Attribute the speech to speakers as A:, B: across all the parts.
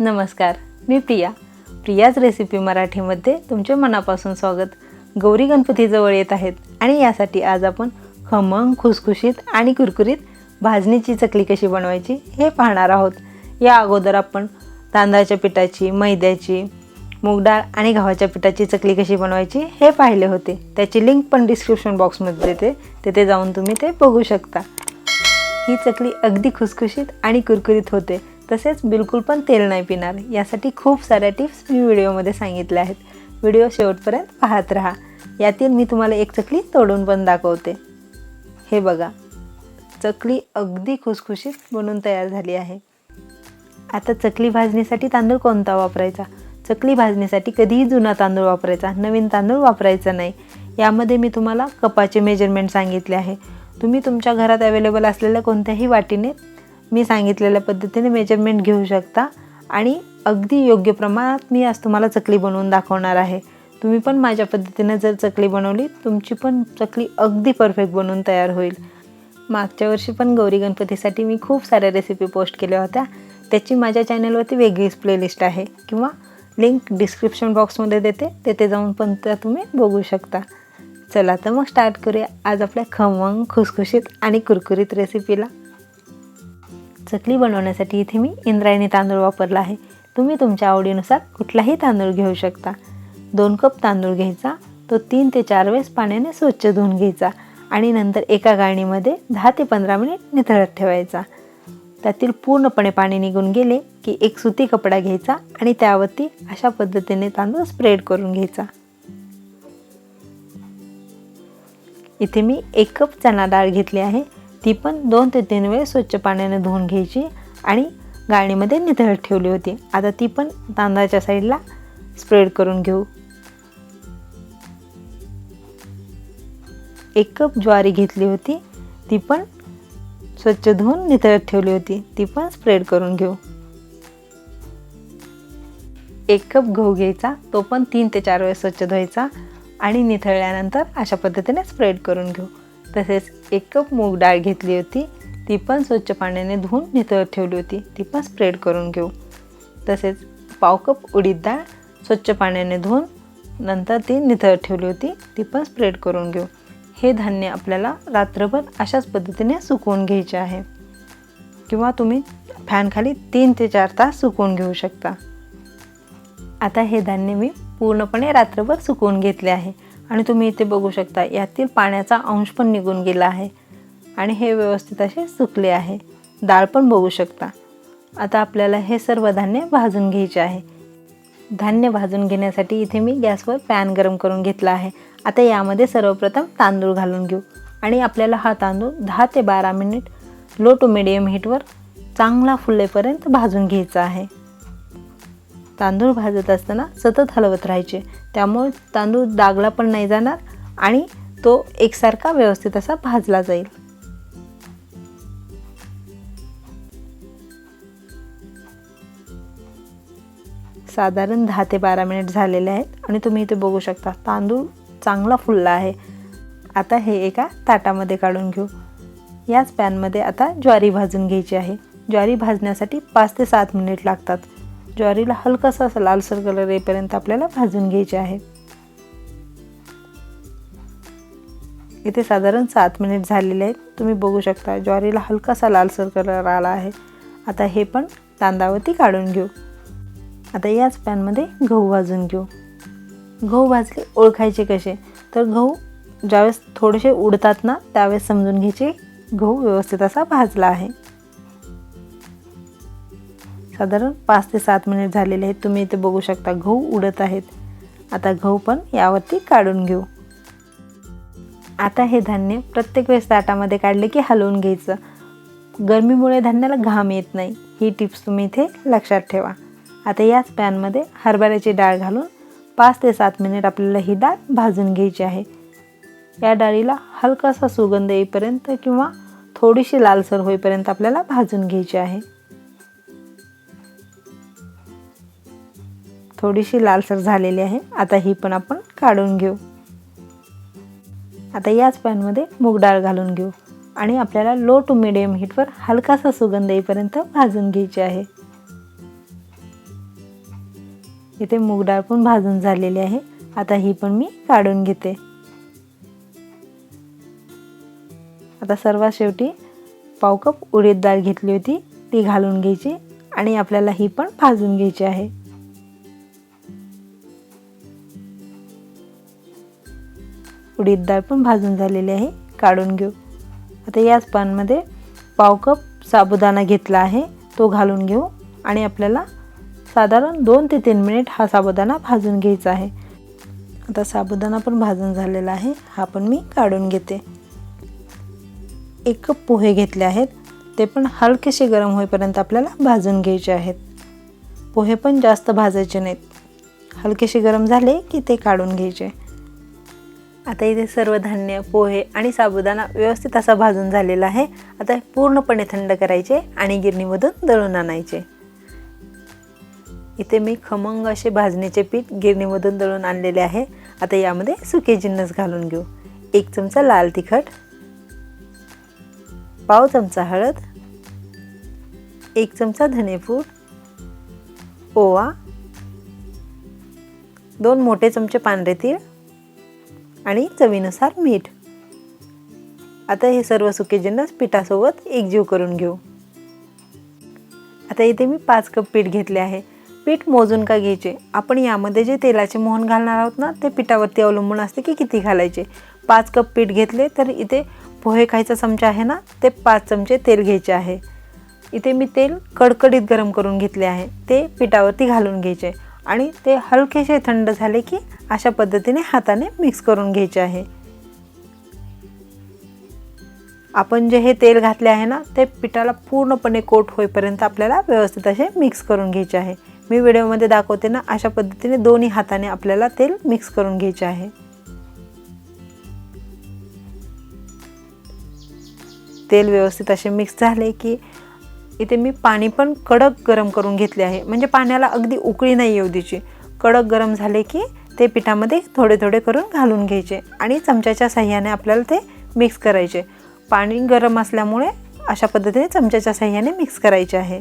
A: नमस्कार मी प्रिया. प्रियाज रेसिपी मराठीमध्ये तुमचे मनापासून स्वागत. गौरी गणपतीजवळ येत आहेत आणि यासाठी आज आपण खमंग खुसखुशीत आणि कुरकुरीत भाजणीची चकली कशी बनवायची हे पाहणार आहोत. या अगोदर आपण तांदळाच्या पिठाची मैद्याची मूग डाळ आणि गव्हाच्या पिठाची चकली कशी बनवायची हे पाहिले होते. त्याची लिंक पण डिस्क्रिप्शन बॉक्समध्ये देते. तिथे जाऊन तुम्ही ते बघू शकता. ही चकली अगदी खुसखुशीत आणि कुरकुरीत होते. तसेच बिलकुल पण तेल नाही पिणार. यासाठी खूप साऱ्या टिप्स मी व्हिडिओमध्ये सांगितल्या आहेत. व्हिडिओ शेवटपर्यंत पाहत राहा. यातील मी तुम्हाला एक चकली तोडून पण दाखवते. हे बघा. चकली अगदी खुसखुशीत बनून तयार झाली आहे. आता चकली भाजणीसाठी तांदूळ कोणता वापरायचा? चकली भाजणीसाठी कधीही जुना तांदूळ वापरायचा. नवीन तांदूळ वापरायचा नाही. यामध्ये मी तुम्हाला कपाचे मेजरमेंट सांगितले आहे. तुम्ही तुमच्या घरात अवेलेबल असलेल्या कोणत्याही वाटीने मी सांगितलेल्या पद्धतीने मेजरमेंट घेऊ शकता. आणि अगदी योग्य प्रमाणात मी आज तुम्हाला चकली बनवून दाखवणार आहे. तुम्ही पण माझ्या पद्धतीनं जर चकली बनवली तुमची पण चकली अगदी परफेक्ट बनवून तयार होईल. मागच्या वर्षी पण गौरी गणपतीसाठी मी खूप साऱ्या रेसिपी पोस्ट केल्या होत्या. त्याची माझ्या चॅनलवरती वेगळीच प्लेलिस्ट आहे किंवा लिंक डिस्क्रिप्शन बॉक्समध्ये देते. तेथे जाऊन पण त्या तुम्ही बघू शकता. चला तर मग स्टार्ट करूया आज आपल्या खमंग खुसखुशीत आणि कुरकुरीत रेसिपीला चकली बनवण्यासाठी इथे मी इंद्रायणी तांदूळ वापरला आहे. तुम्ही तुमच्या आवडीनुसार कुठलाही तांदूळ घेऊ शकता. दोन कप तांदूळ घ्यायचा तो तीन ते चार वेळेस पाण्याने स्वच्छ धुवून घ्यायचा आणि नंतर एका गाळणीमध्ये दहा ते पंधरा मिनिट निथळत ठेवायचा. त्यातील पूर्णपणे पाणी निघून गेले की एक सुती कपडा घ्यायचा आणि त्यावरती अशा पद्धतीने तांदूळ स्प्रेड करून घ्यायचा. इथे मी एक कप चणा डाळ घेतली आहे. ती पण दोन ते तीन वेळ स्वच्छ पाण्याने धुवून घ्यायची आणि गाळणीमध्ये निथळत ठेवली होती. आता ती पण तांदळाच्या साईडला स्प्रेड करून घेऊ. एक कप ज्वारी घेतली होती. ती पण स्वच्छ धुवून निथळत ठेवली होती. ती पण स्प्रेड करून घेऊ. एक कप गहू घ्यायचा. तो पण तीन ते चार वेळेस स्वच्छ धुवायचा आणि निथळल्यानंतर अशा पद्धतीने स्प्रेड करून घेऊ. तसेच एक कप मूग डाळ घेतली होती. ती पण स्वच्छ पाण्याने धुवून नितळ ठेवली होती. ती पण स्प्रेड करून घेऊ. तसेच पाव कप उडीद डाळ स्वच्छ पाण्याने धुवून नंतर ती नितळ ठेवली होती. ती पण स्प्रेड करून घेऊ. हे धान्य आपल्याला रात्रभर अशाच पद्धतीने सुकवून घ्यायचे आहे. किंवा तुम्ही फॅनखाली तीन ते चार तास सुकवून घेऊ शकता. आता हे धान्य मी पूर्णपणे रात्रभर सुकवून घेतले आहे. आणि तुम्ही इथे बघू शकता यातील पाण्याचा अंश पण निघून गेला आहे. आणि हे व्यवस्थित असे सुकले आहे. डाळ पण बघू शकता. आता आपल्याला हे सर्व धान्य भाजून घ्यायचे आहे. धान्य भाजून घेण्यासाठी इथे मी गॅसवर पॅन गरम करून घेतला आहे. आता यामध्ये सर्वप्रथम तांदूळ घालून घेऊ. आणि आपल्याला हा तांदूळ दहा ते बारा मिनिट लो टू मिडियम हीटवर चांगला फुलेपर्यंत भाजून घ्यायचा आहे. तांदूळ भाजत असताना सतत हलवत राहायचे. त्यामुळे तांदूळ दागला पण नाही जाणार आणि तो एकसारखा व्यवस्थित असा भाजला जाईल. साधारण दहा ते बारा मिनिट झालेले आहेत आणि तुम्ही इथे बघू शकता तांदूळ चांगला फुलला आहे. आता हे एका ताटामध्ये काढून घेऊ. याच पॅनमध्ये आता ज्वारी भाजून घ्यायची आहे. ज्वारी भाजण्यासाठी पाच ते सात मिनिट लागतात. ज्वारीला हलकासा असा लालसर कलर येईपर्यंत आपल्याला भाजून घ्यायचे आहे. इथे साधारण सात मिनिट झालेले आहेत. तुम्ही बघू शकता ज्वारीला हलकासा लालसर कलर आला आहे. आता हे पण तांदावरती काढून घेऊ. आता याच पॅनमध्ये गहू भाजून घेऊ. गहू भाजले ओळखायचे कसे? तर गहू ज्यावेळेस थोडेसे उडतात ना त्यावेळेस समजून घ्यायचे गहू व्यवस्थित असा भाजला आहे. साधारण पाच ते सात मिनिट झालेले आहेत. तुम्ही इथे बघू शकता गहू उडत आहेत. आता गहू पण यावरती काढून घेऊ. आता हे धान्य प्रत्येक वेळेस ताटामध्ये काढले की हलवून घ्यायचं. गरमीमुळे धान्याला घाम येत नाही. ही टिप्स तुम्ही इथे लक्षात ठेवा. आता याच पॅनमध्ये हरभऱ्याची डाळ घालून पाच ते सात मिनिट आपल्याला ही डाळ भाजून घ्यायची आहे. या डाळीला हलकासा सुगंध येईपर्यंत किंवा थोडीशी लालसर होईपर्यंत आपल्याला भाजून घ्यायची आहे. थोडीशी लालसर झालेली आहे. आता ही पण आपण काढून घेऊ. आता याच पॅनमध्ये मूग डाळ घालून घेऊ. आणि आपल्याला लो टू मिडियम हीटवर हलकासा सुगंध येईपर्यंत भाजून घ्यायची आहे. इथे मूग डाळ पण भाजून झालेली आहे. आता ही पण मी काढून घेते. आता सर्वात शेवटी पाव कप उडीद डाळ घेतली होती. ती घालून घ्यायची आणि आपल्याला ही पण भाजून घ्यायची आहे. उडीद डाळ पण भाजून झालेली आहे काढून घेऊ. आता याच पानमध्ये पाव कप साबुदाणा घेतला आहे तो घालून घेऊ. आणि आपल्याला साधारण दोन ते तीन मिनिट हा साबुदाणा भाजून घ्यायचा आहे. आता साबुदाणा पण भाजून झालेला आहे हा पण मी काढून घेते. एक कप पोहे घेतले आहेत ते पण हलकेसे गरम होईपर्यंत आपल्याला भाजून घ्यायचे आहेत. पोहे पण जास्त भाजायचे नाहीत. हलकेसे गरम झाले की ते काढून घ्यायचे. आता इथे सर्व धान्य पोहे आणि साबुदाणा व्यवस्थित असा भाजून झालेला आहे. आता पूर्णपणे थंड करायचे आणि गिरणीमधून दळून आणायचे. इथे मी खमंग असे भाजणीचे पीठ गिरणीमधून दळून आणलेले आहे. आता यामध्ये सुके जिन्नस घालून घेऊ. एक चमचा लाल तिखट पाव चमचा हळद एक चमचा धनेपूड ओवा दोन मोठे चमचे पांढरे तीळ आणि चवीनुसार मीठ. आता हे सर्व सुके जिन्नस पिठासोबत एकजीव करून घेऊ. आता इथे मी पाच कप पीठ घेतले आहे. पीठ मोजून का घ्यायचे? आपण यामध्ये जे तेलाचे मोहन घालणार आहोत ना ते पिठावरती अवलंबून असते की किती घालायचे? पाच कप पीठ घेतले तर इथे पोहे खायचा चमचा आहे ना ते पाच चमचे तेल घ्यायचे आहे. इथे मी तेल कडकडीत गरम करून घेतले आहे. ते पिठावरती घालून घ्यायचे. आणि ते हलकेसे थंड झाले की अशा पद्धतीने हाताने मिक्स करून घ्यायचे आहे. आपण जे हे तेल घातले आहे ना ते पिठाला पूर्णपणे कोट होईपर्यंत आपल्याला व्यवस्थित असे मिक्स करून घ्यायचे आहे. मी व्हिडिओमध्ये दाखवते ना अशा पद्धतीने दोन्ही हाताने आपल्याला तेल मिक्स करून घ्यायचे आहे. तेल व्यवस्थित असे मिक्स झाले की इथे मी पाणी पण कडक गरम करून घेतले आहे. म्हणजे पाण्याला अगदी उकळी नाही येऊ द्यायची. कडक गरम झाले की ते पिठामध्ये थोडे थोडे करून घालून घ्यायचे आणि चमच्याच्या साह्याने आपल्याला ते मिक्स करायचे. पाणी गरम असल्यामुळे अशा पद्धतीने चमच्याच्या साह्याने मिक्स करायचे आहे.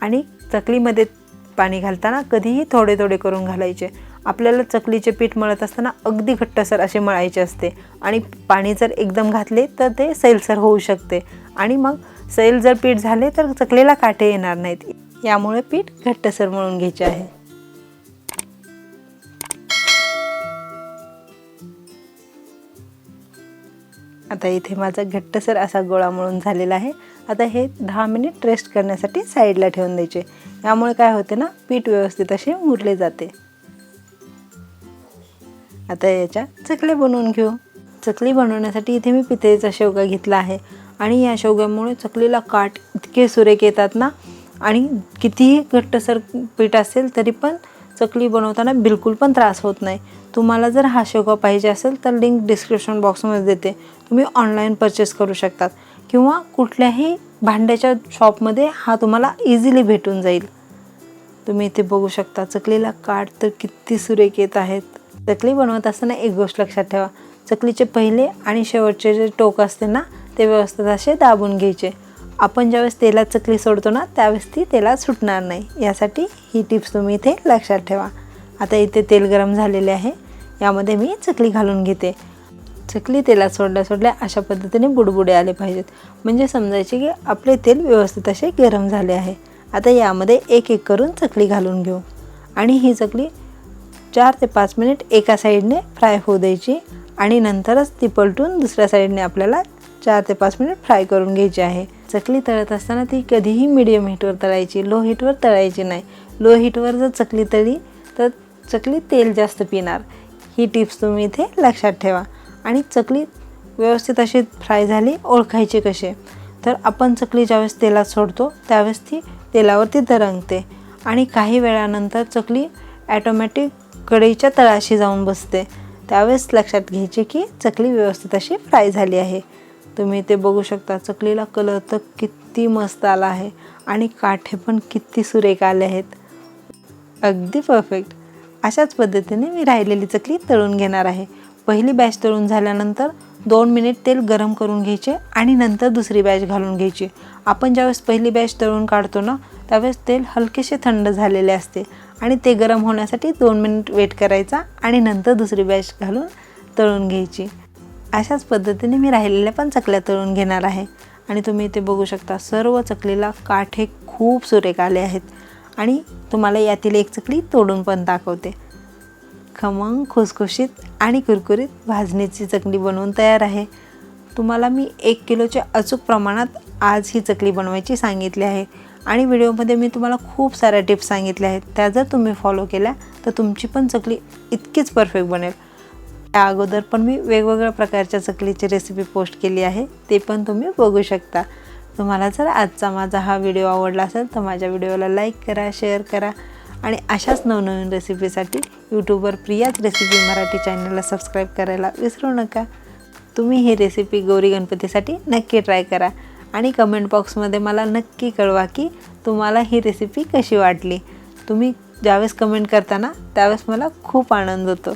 A: आणि चकलीमध्ये पाणी घालताना कधीही थोडे थोडे करून घालायचे. आपल्याला चकलीचे पीठ मळत असताना अगदी घट्टसर असे मळायचे असते. आणि पाणी जर एकदम घातले तर ते सैलसर होऊ शकते. आणि मग सैल जर पीठ झाले तर चकलीला काटे येणार नाहीत. यामुळे पीठ घट्टसर मळून घ्यायचे आहे. आता इथे माझा घट्टसर असा गोळा मळून झालेला आहे. आता हे दहा मिनिट रेस्ट करण्यासाठी साईडला ठेवून द्यायचे. यामुळे काय होते ना पीठ व्यवस्थित असे मुरले जाते. आता याच्या चकल्या बनवून घेऊ. चकली बनवण्यासाठी इथे मी पितळीचा शेवगा घेतला आहे. आणि या शेवग्यामुळे चकलीला काट इतके सुरेख येतात ना? आणि कितीही घट्टसर पीठ असेल तरी पण चकली बनवताना बिलकुल पण त्रास होत नाही. तुम्हाला जर हा शेवगा पाहिजे असेल तर लिंक डिस्क्रिप्शन बॉक्समध्ये देते. तुम्ही ऑनलाईन परचेस करू शकतात. किंवा कुठल्याही भांड्याच्या शॉपमध्ये हा तुम्हाला इझिली भेटून जाईल. तुम्ही इथे बघू शकता चकलीला काठ तर किती सुरेख येत आहेत. चकली बनवत असताना एक गोष्ट लक्षात ठेवा. चकलीचे पहिले आणि शेवटचे जे टोक असते ना ते व्यवस्थित असे दाबून घ्यायचे. आपण ज्यावेळेस तेलात चकली सोडतो ना त्यावेळेस ती तेलात सुटणार नाही. यासाठी ही टिप्स तुम्ही इथे लक्षात ठेवा. आता इथे तेल गरम झालेले आहे. यामध्ये मी चकली घालून घेते. चकली तेलात सोडल्या सोडल्या अशा पद्धतीने बुडबुडे आले पाहिजेत. म्हणजे समजायचे की आपले तेल व्यवस्थित असे गरम झाले आहे. आता यामध्ये एक एक करून चकली घालून घेऊ. आणि ही चकली चार ते पाच मिनिट एका साईडने फ्राय होऊ द्यायची आणि नंतरच ती पलटून दुसऱ्या साईडने आपल्याला चार ते पाच मिनिट फ्राय करून घ्यायची आहे. चकली तळत असताना ती कधीही मिडियम हीटवर तळायची लो हीटवर तळायची नाही. लो हीटवर जर चकली तळी तर चकली तेल जास्त पिणार. ही टिप्स तुम्ही इथे लक्षात ठेवा. आणि चकली व्यवस्थित अशी फ्राय झाली ओळखायची कसे? तर आपण चकली ज्यावेळेस तेलात सोडतो त्यावेळेस ती तेलावरती तरंगते. आणि काही वेळानंतर चकली ॲटोमॅटिक कढईच्या तळाशी जाऊन बसते. त्यावेळेस लक्षात घ्यायचे की चकली व्यवस्थित अशी फ्राय झाली आहे. तुम्ही ते बघू शकता चकलीला कलर तर किती मस्त आला आहे आणि काठे पण किती सुरेख आले आहेत. अगदी परफेक्ट अशाच पद्धतीने मी राहिलेली चकली तळून घेणार आहे. पहिली बॅच तळून झाल्यानंतर दोन मिनिट तेल गरम करून घ्यायचे आणि नंतर दुसरी बॅच घालून घ्यायची. आपण ज्यावेळेस पहिली बॅच तळून काढतो ना त्यावेळेस तेल हलकेसे थंड झालेले असते. आणि ते गरम होण्यासाठी दोन मिनिट वेट करायचा आणि नंतर दुसरी बॅच घालून तळून घ्यायची. अशाच पद्धतीने मी राहिलेल्या पण चकल्या तळून घेणार आहे. आणि तुम्ही इथे बघू शकता सर्व चकलीला काठे खूप सुरेख आले आहेत. आणि तुम्हाला यातील एक चकली तोडून पण दाखवते. खमंग खुसखुशीत आणि कुरकुरीत भाजणीची चकली बनवून तयार आहे. तुम्हाला मी एक किलोच्या अचूक प्रमाणात आज ही चकली बनवायची सांगितली आहे. आणि व्हिडिओमध्ये मी तुम्हाला खूप साऱ्या टिप्स सांगितल्या आहेत. त्या जर तुम्ही फॉलो केल्या तर तुमची पण चकली इतकीच परफेक्ट बनेल. त्या अगोदर पण मी वेगवेगळ्या प्रकारच्या चकलीची रेसिपी पोस्ट केली आहे. ते पण तुम्ही बघू शकता. तुम्हाला जर आजचा माझा हा व्हिडिओ आवडला असेल तर माझ्या व्हिडिओला लाईक करा शेअर करा. आणि अशाच नवनवीन रेसिपीसाठी यूट्यूबवर प्रियाच रेसिपी मराठी चॅनलला सबस्क्राईब करायला विसरू नका. तुम्ही ही रेसिपी गौरी गणपतीसाठी नक्की ट्राय करा. आणि कमेंट बॉक्समध्ये मला नक्की कळवा की तुम्हाला ही रेसिपी कशी वाटली. तुम्ही ज्यावेळेस कमेंट करताना त्यावेळेस मला खूप आनंद होतो.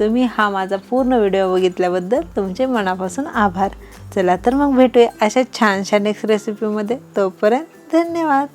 A: तुम्ही हा माझा पूर्ण व्हिडिओ बघितल्याबद्दल तुमचे मनापासून आभार. चला तर मग भेटूया अशा छानशा नेक्स्ट रेसिपीमध्ये तोपर्यंत धन्यवाद.